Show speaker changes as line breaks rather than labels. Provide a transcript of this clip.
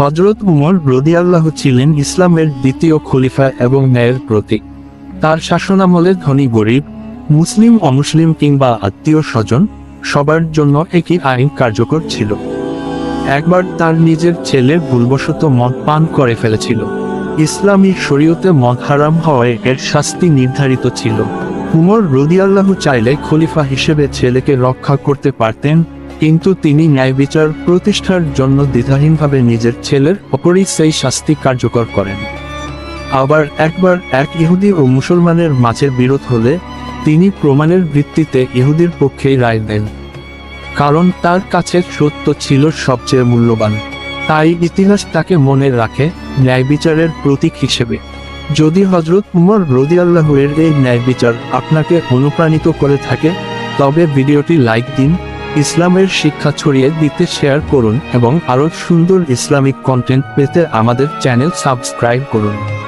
হজরত উমর রদিয়াল্লাহ ছিলেন ইসলামের দ্বিতীয় খলিফা এবং ন্যায়ের প্রতীক। তার শাসনামলে ধনী গরিব, মুসলিম অমুসলিম কিংবা আত্মীয় স্বজন সবার জন্য একই আইন কার্যকর ছিল। একবার তার নিজের ছেলে ভুলবশত মদ পান করে ফেলেছিল। ইসলামী শরীয়তে মদ হারাম হওয়ায় এর শাস্তি নির্ধারিত ছিল। উমর রদিয়াল্লাহ চাইলে খলিফা হিসেবে ছেলেকে রক্ষা করতে পারতেন কিন্তু তিনি ন্যায় বিচার প্রতিষ্ঠার জন্য দ্বিধাহীনভাবে নিজের ছেলের ওপরই সেই শাস্তি কার্যকর করেন। আবার একবার এক ইহুদি ও মুসলমানের মাঝের বিরোধ হলে, তিনি প্রমাণের ভিত্তিতে ইহুদির পক্ষেই রায় দেন। কারণ তার কাছে সত্য ছিল সবচেয়ে মূল্যবান। তাই ইতিহাস তাকে মনে রাখে ন্যায় বিচারের প্রতীক হিসেবে। যদি হজরত উমর রদিয়াল্লাহের এই ন্যায় বিচার আপনাকে অনুপ্রাণিত করে থাকে, তবে ভিডিওটি লাইক দিন ইসলামের শিক্ষা ছড়িয়ে দিতে শেয়ার করুন এবং আরও সুন্দর ইসলামিক কন্টেন্ট পেতে আমাদের চ্যানেল সাবস্ক্রাইব করুন।